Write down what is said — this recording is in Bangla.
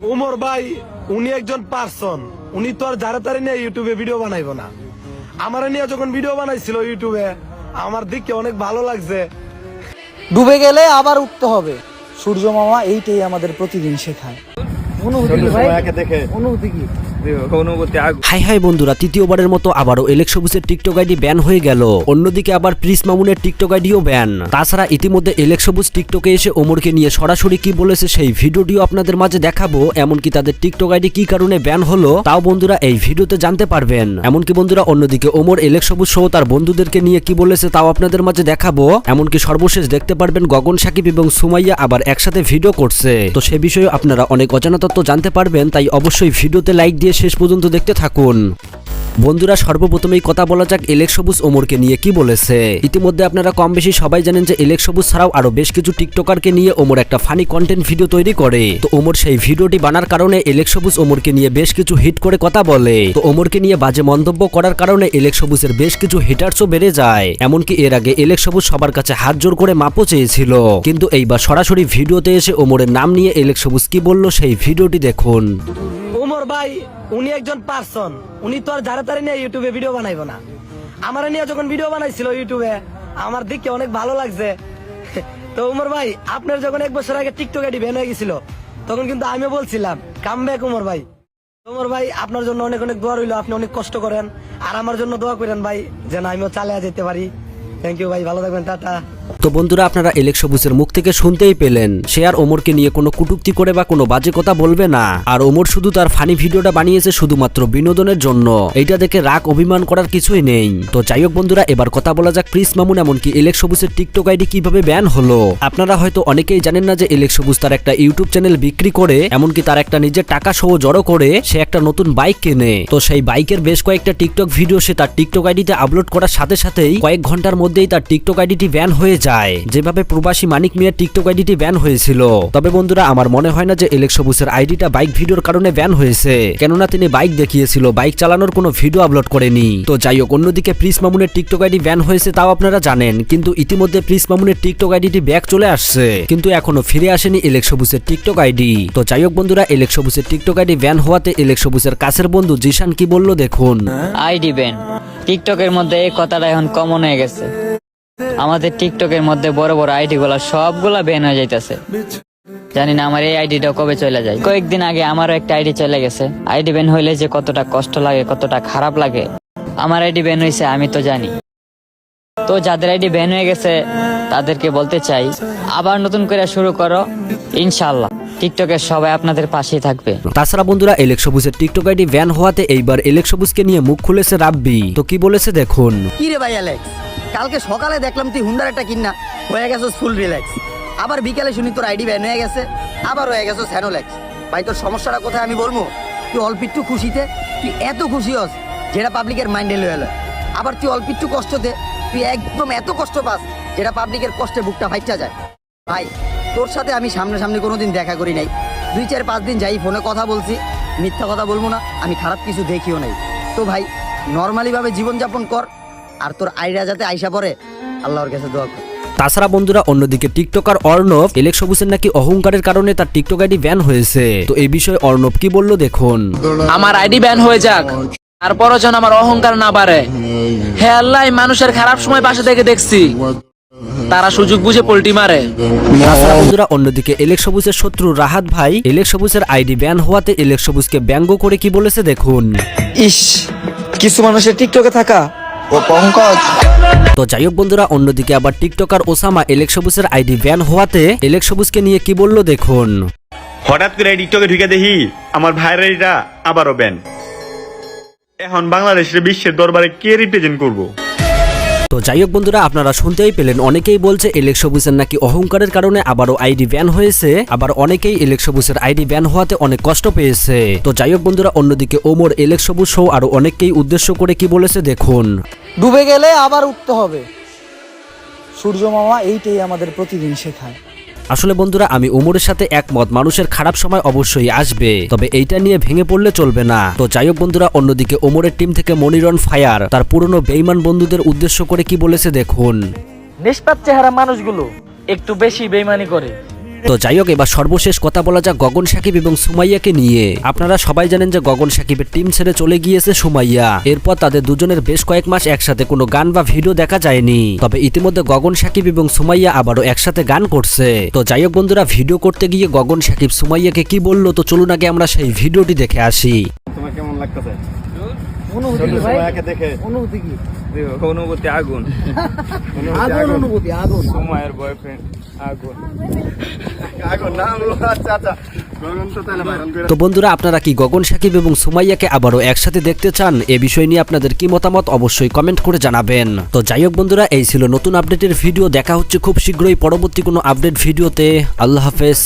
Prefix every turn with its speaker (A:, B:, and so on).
A: উমর ভাই উনি একজন পার্সন উনি তো আর যারা তারে নিয়ে ইউটিউবে ভিডিও বানাইব না। আমার নিয়ে যখন ভিডিও বানাইছিল ইউটিউবে আমার দিকে অনেক ভালো লাগছে।
B: ডুবে গেলে আবার উঠতে হবে। সূর্য মামা এইটাই আমাদের প্রতিদিন শেখায়। অনুভূতি কি ভাই? অনুভূতি কি?
C: হাই হাই বন্ধুরা, তৃতীয়বারের মতো আবারও এলেক সবুজের টিকটক আইডি ব্যান হয়ে গেল। অন্যদিকে আবার প্রিস মামুনের টিকটক আইডিও ব্যান তাছাড়া ইতিমধ্যে এলেক সবুজ টিকটকে এসে ওমরকে নিয়ে সরাসরি কি বলেছে সেই ভিডিওটিও আপনাদের মাঝে দেখাবো, এমনকি তাদের টিকটক আইডি কি কারণে ব্যান হলো, তাও বন্ধুরা এই ভিডিওতে জানতে পারবেন। এমনকি বন্ধুরা, অন্যদিকে ওমর এলেক সবুজ সহ তার বন্ধুদেরকে নিয়ে কি বলেছে তাও আপনাদের মাঝে দেখাবো। এমনকি সর্বশেষ দেখতে পারবেন গগন, সাকিব এবং সুমাইয়া আবার একসাথে ভিডিও করছে। তো সে বিষয়ে আপনারা অনেক অজানা তথ্য জানতে পারবেন, তাই অবশ্যই ভিডিওতে লাইক দিয়ে শেষ পর্যন্ত দেখতে থাকুন। বন্ধুরা সর্বপ্রথমেই কথা বলা যাক এলেক সবুজ ওমরকে নিয়ে কি বলেছে। ইতিমধ্যে আপনারা কম বেশি সবাই জানেন যে এলেক সবুজ ছাড়াও আরও বেশ কিছু টিকটকারকে নিয়ে ওমর একটা ফানি কন্টেন্ট ভিডিও তৈরি করে। তো ওমর সেই ভিডিওটি বানার কারণে এলেক সবুজ ওমরকে নিয়ে বেশ কিছু হিট করে কথা বলে। তো ওমরকে নিয়ে বাজে মন্তব্য করার কারণে এলেক সবুজের বেশ কিছু হিটার্সও বেড়ে যায়। এমনকি এর আগে এলেক সবুজ সবার কাছে হাত জোর করে মাপও চেয়েছিল। কিন্তু এইবার সরাসরি ভিডিওতে এসে ওমরের নাম নিয়ে এলেক সবুজ কি বলল সেই ভিডিওটি দেখুন।
A: ভাই, উনি একজন পার্সন উনি তো আর যারা তারে নিয়ে ইউটিউবে ভিডিও বানাইবো না। আমার নিয়ে যখন ভিডিও বানাইছিল ইউটিউবে আমার দিকে অনেক ভালো লাগছে। তো উমর ভাই, আপনার যখন এক বছর আগে টিকটক আইডি ব্যান হয়ে গেছিল, তখন কিন্তু আমিও বলছিলাম কাম ব্যাক উমর ভাই। উমর ভাই, আপনার জন্য অনেক অনেক দোয়া রইল, আপনি অনেক কষ্ট করেন। আর আমার জন্য দোয়া করেন ভাই, যেন আমিও চালিয়ে যেতে পারি। থ্যাংক ইউ ভাই, ভালো থাকবেন, টাটা।
C: তো বন্ধুরা, আপনারা এলেক সবুজের মুখ থেকে শুনতেই পেলেন। সে আর ওমরকে নিয়ে কোনো কুটুক্তি করে বা কোনো বাজে কথা বলবে না। আর ওমর শুধু তার ফানি ভিডিওটা বানিয়েছে শুধুমাত্র বিনোদনের জন্য। এইটা দেখে রাগ, অভিমান করার কিছুই নেই। তো যাই হোক বন্ধুরা, এবার কথা বলা যাক প্রিস মামুন এমনকি এলেক সবুজের টিকটক আইডি কীভাবে ব্যান হলো। আপনারা হয়তো অনেকেই জানেন না যে এলেক সবুজ তার একটা ইউটিউব চ্যানেল বিক্রি করে, এমনকি তার একটা নিজের টাকা সহ জড়ো করে সে একটা নতুন বাইক কেনে। তো সেই বাইকের বেশ কয়েকটা টিকটক ভিডিও সে তার টিকটক আইডিতে আপলোড করার সাথে সাথেই কয়েক ঘণ্টার মধ্যেই তার টিকটক আইডিটি ব্যান হয়ে যায়। যেভাবে প্রবাসী মানিক মিয়ার টিকটক আইডিটি ব্যান হয়েছিল। তবে বন্ধুরা, আমার মনে হয় না যে এলেক সবুজের আইডিটা বাইক ভিডিওর কারণে ব্যান হয়েছে। কেননা তিনি বাইক দেখিয়েছিল, বাইক চালানোর কোনো ভিডিও আপলোড করেনি। তো যাই হোক, অন্যদিকে প্রিস মামুনের টিকটক আইডি ব্যান হয়েছে তাও আপনারা জানেন। কিন্তু ইতিমধ্যে প্রিস মামুনের টিকটক আইডিটি ব্যাক চলে আসছে। কিন্তু এখনও ফিরে আসেনি এলেক সবুজের টিকটক আইডি। তো যাই হোক বন্ধুরা, এলেক সবুজের টিকটক আইডি ব্যান হওয়াতে এলেক সবুজের কাছের বন্ধু জিশান কি বলল দেখুন।
D: ID ban. টিকটকের মধ্যে এই কথাটা এখন কমন হয়ে গেছে। আমাদের টিকটকের মধ্যে বড় বড় আইডি গুলা সবগুলা ব্যান হয়ে যাইতেছে। জানি না আমার এই আইডিটা কবে চলে যায়। কয়েকদিন আগে আমারও একটা আইডি চলে গেছে। আইডি ব্যান হইলে যে কতটা কষ্ট লাগে কতটা খারাপ লাগে আমার আইডি ব্যান হয়েছে আমি তো জানি। তো যাদের আইডি ব্যান হয়ে গেছে তাদেরকে বলতে চাই আবার নতুন করে শুরু করো ইনশাল্লাহ টিকটকের সবাই আপনাদের পাশেই থাকবে।
C: তাছাড়া বন্ধুরা এলেক সবুজের টিকটক আইডি ব্যান হওয়াতে এইবার এলেক সবুজকে নিয়ে মুখ খুলেছে রাব্বি। তো কি বলেছে দেখুন।
E: কি রে ভাই অ্যালেক্স কালকে সকালে দেখলাম তুই হুন্ডার একটা কিনা। হয়ে গেছো ফুল রিল্যাক্স আবার বিকালে শুনি তোর আইডি ব্যান হয়ে গেছে। আবার হয়ে গেছো স্যানোল্যাক্স ভাই, তোর সমস্যাটা কোথায় আমি বলব? তুই অল্প একটু খুশিতে, তুই এত খুশি হস যেটা পাবলিকের মাইন্ডে লয়ে এলো। আবার তুই অল্প একটু কষ্টতে, তুই একদম এত কষ্ট পাস যেটা পাবলিকের কষ্টে বুকটা ফাইটা যায়। ভাই, তোর সাথে আমি সামনে সামনে কোনোদিন দেখা করি নাই। দুই, চার, পাঁচ দিন যাই ফোনে কথা বলছি, মিথ্যা কথা বলব না, আমি খারাপ কিছু দেখিও নাই। তো ভাই নর্মালিভাবে জীবনযাপন কর আর তোর আইডিয়া যাতে আইসা পড়ে আল্লাহর কাছে দোয়া কর।
C: তাছাড়া বন্ধুরা অন্যদিকে টিকটকার অর্ণব এলেক সবুজের নাকি অহংকারের কারণে তার টিকটক আইডি ব্যান হয়েছে। তো এই বিষয়ে অর্ণব কি বলল দেখুন।
F: আমার আইডি ব্যান হয়ে যাক তারপরও যেন আমার অহংকার না বাড়ে। হে আল্লাহ এই মানুষের খারাপ সময় পাশে থেকে দেখছি। তারা সুযোগ বুঝে পোল্টি মারে।
C: বন্ধুরা অন্যদিকে এলেক সবুজের শত্রু রাহাত ভাই এলেক সবুজের আইডি ব্যান হওয়াতে এলেক সবুজকে ব্যঙ্গ করে কি বলেছে দেখুন।
B: ইস কিছু মানুষের টিকটকে থাকা
C: তো যাই হোক বন্ধুরা অন্যদিকে আবার টিকটকার ওসামা এলেক সবুজের আইডি ব্যান হওয়াতে এলেক সবুজকে নিয়ে কি বলল দেখুন।
G: হঠাৎ করে এই টিকটকে ঢুকে দেখি আমার ভাইয়ের আইডিটা আবারও ব্যান। এখন বাংলাদেশের বিশ্বের দরবারে কে রিপ্রেজেন্ট করব?
C: তো যাই হোক বন্ধুরা, আপনারা শুনতেই পেলেন, অনেকেই বলছে এলেক সবুজের নাকি অহংকারের কারণে আবারও আইডি ব্যান হয়েছে, আবার অনেকেই এলেক সবুজের আইডি ব্যান হওয়াতে অনেক কষ্ট পেয়েছে। তো যাই হোক বন্ধুরা, অন্যদিকে ওমর এলেক সবুজ সহ আরও অনেককেই উদ্দেশ্য করে কি বলেছে দেখুন।
B: ডুবে গেলে আবার উঠতে হবে। সূর্য মামা এইটাই আমাদের প্রতিদিন শেখায়।
C: আসলে বন্ধুরা, আমি উমরের সাথে একমত। মানুষের খারাপ সময় অবশ্যই আসবে, তবে এইটা নিয়ে ভেঙে পড়লে চলবে না। তো যাই হোক বন্ধুরা, অন্যদিকে ওমরের টিম থেকে মনিরন ফায়ার, তার পুরনো বেইমান বন্ধুদের উদ্দেশ্য করে কি বলেছে দেখুন।
H: নিষ্পাপ চেহারা মানুষগুলো একটু বেশি বেইমানি করে।
C: তো যাই হোক, এবার সর্বশেষ কথা বলা যাক গগন সাকিব এবং সুমাইয়াকে নিয়ে। আপনারা সবাই জানেন যে গগন সাকিবের টিম ছেড়ে চলে গিয়েছে সুমাইয়া। এরপর তাদের দুজনের বেশ কয়েক মাস একসাথে কোনো গান বা ভিডিও দেখা যায়নি। তবে ইতিমধ্যে গগন সাকিব এবং সুমাইয়া আবারও একসাথে গান করছে। তো যাই হোক বন্ধুরা ভিডিও করতে গিয়ে গগন সাকিব সুমাইয়াকে কি বলল, তো চলুন আগে আমরা সেই ভিডিওটি দেখে আসি।
G: তোমার কেমন লাগতেছে?
B: অনুভূতি কি ভাই?
G: দেখে
B: অনুভূতি কি?
I: অনুভূতি আগুন।
B: আগুন অনুভূতি আগুন।
I: সময়ের বয়ফ্রেন্ড আগুন।
G: আগুন না আচ্ছা আচ্ছা। তো তাহলে বারণ করে
C: তো বন্ধুরা আপনারা কি গগন সাকিব এবং সুমাইয়াকে আবারও একসাথে দেখতে চান? এ বিষয় নিয়ে আপনাদের কি মতামত অবশ্যই কমেন্ট করে জানাবেন। তো যাই হোক বন্ধুরা এই ছিল নতুন আপডেটের ভিডিও দেখা হচ্ছে খুব শীঘ্রই পরবর্তী কোনো আপডেট ভিডিওতে আল্লাহ হাফেজ।